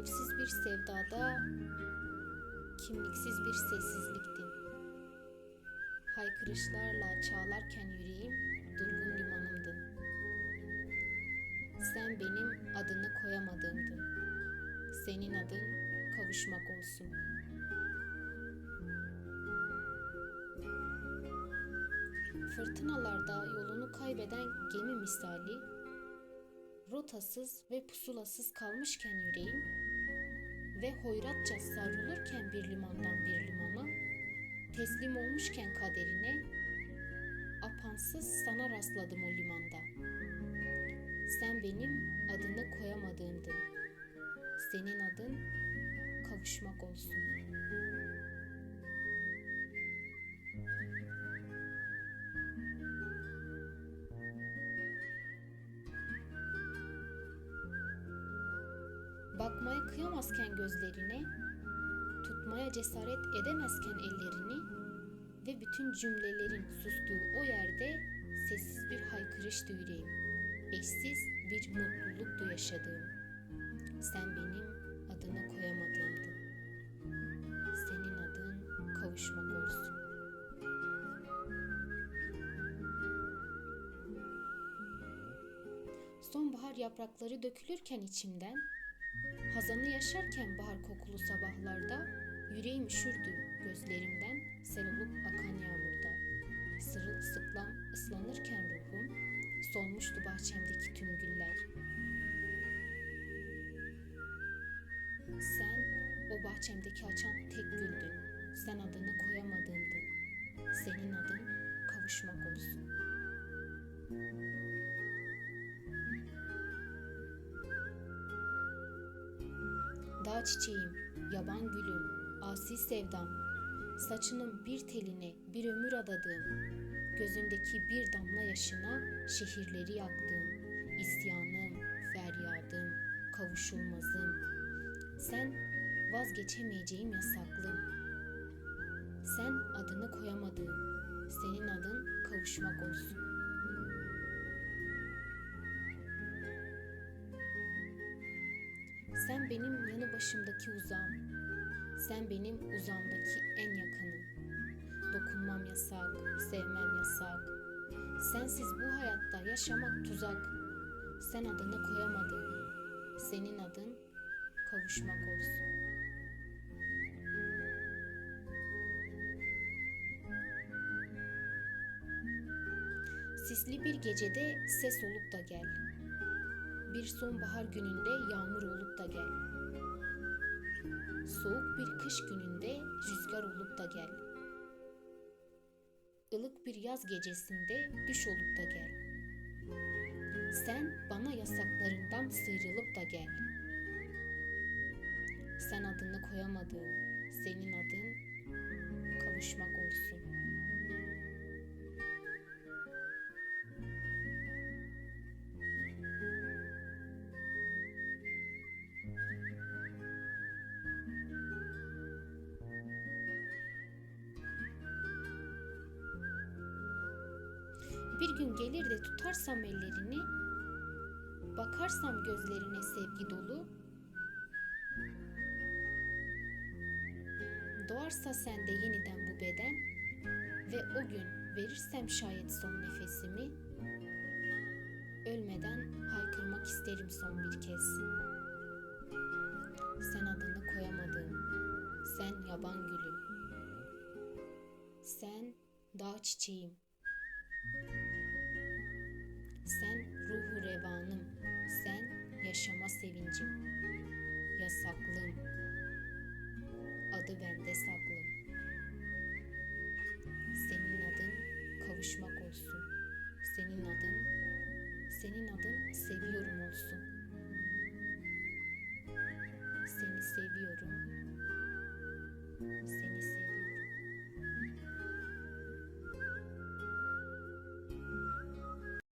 Tarifsiz bir sevdada kimliksiz bir sessizliktin. Haykırışlarla çağlarken yüreğim durgun limanımdın. Sen benim adını koyamadığımdın. Senin adın kavuşmak olsun. Fırtınalarda yolunu kaybeden gemi misali, rotasız ve pusulasız kalmışken yüreğim hoyratça savrulurken bir limandan bir limana, teslim olmuşken kaderine, apansız sana rastladım o limanda. Sen benim adını koyamadığımdın. Senin adın kavuşmak olsun. Bakmaya kıyamazken gözlerine, tutmaya cesaret edemezken ellerini ve bütün cümlelerin sustuğu o yerde sessiz bir haykırıştı yüreğim. Eşsiz bir mutluluktu yaşadığım. Sen benim adını koyamadığımdın. Senin adın kavuşmak olsun. Sonbahar yaprakları dökülürken içimden, hazanı yaşarken bahar kokulu sabahlarda, yüreğim üşürdü gözlerimden sel olup akan yağmurda. Sırılsıklam ıslanırken ruhum, solmuştu bahçemdeki tüm güller. Sen o bahçemdeki açan tek güldün. Sen adını koyamadığımdın. Senin adın kavuşmak olsun. Dağ çiçeğim, yaban gülüm, asi sevdam, saçının bir teline bir ömür adadığım, gözündeki bir damla yaşına şehirleri yaktığım, isyanım, feryadım, kavuşulmazım. Sen vazgeçemeyeceğim yasaklım. Sen adını koyamadığım, senin adın kavuşmak olsun. Benim yanı başımdaki uzağım. Sen benim uzağımdaki en yakınım. Dokunmam yasak, sevmem yasak. Sensiz bu hayatta yaşamak tuzak. Sen adını koyamadın. Senin adın kavuşmak olsun. Sisli bir gecede ses olup da gel. Bir sonbahar gününde yağmur olup da gel. Soğuk bir kış gününde rüzgar olup da gel. Ilık bir yaz gecesinde düş olup da gel. Sen bana yasaklarından sıyrılıp da gel. Sen adını koyamadığın, senin adın kavuşmak olsun. Bir gün gelir de tutarsam ellerini, bakarsam gözlerine sevgi dolu, doğarsa sende yeniden bu beden ve o gün verirsem şayet son nefesimi, ölmeden haykırmak isterim son bir kez. Sen adını koyamadığım, sen yaban gülüm, sen dağ çiçeğim. Sen ruhu revanım, sen yaşama sevincim, yasaklım, adı bende saklı. Senin adın kavuşmak olsun, senin adın, senin adın seviyorum olsun.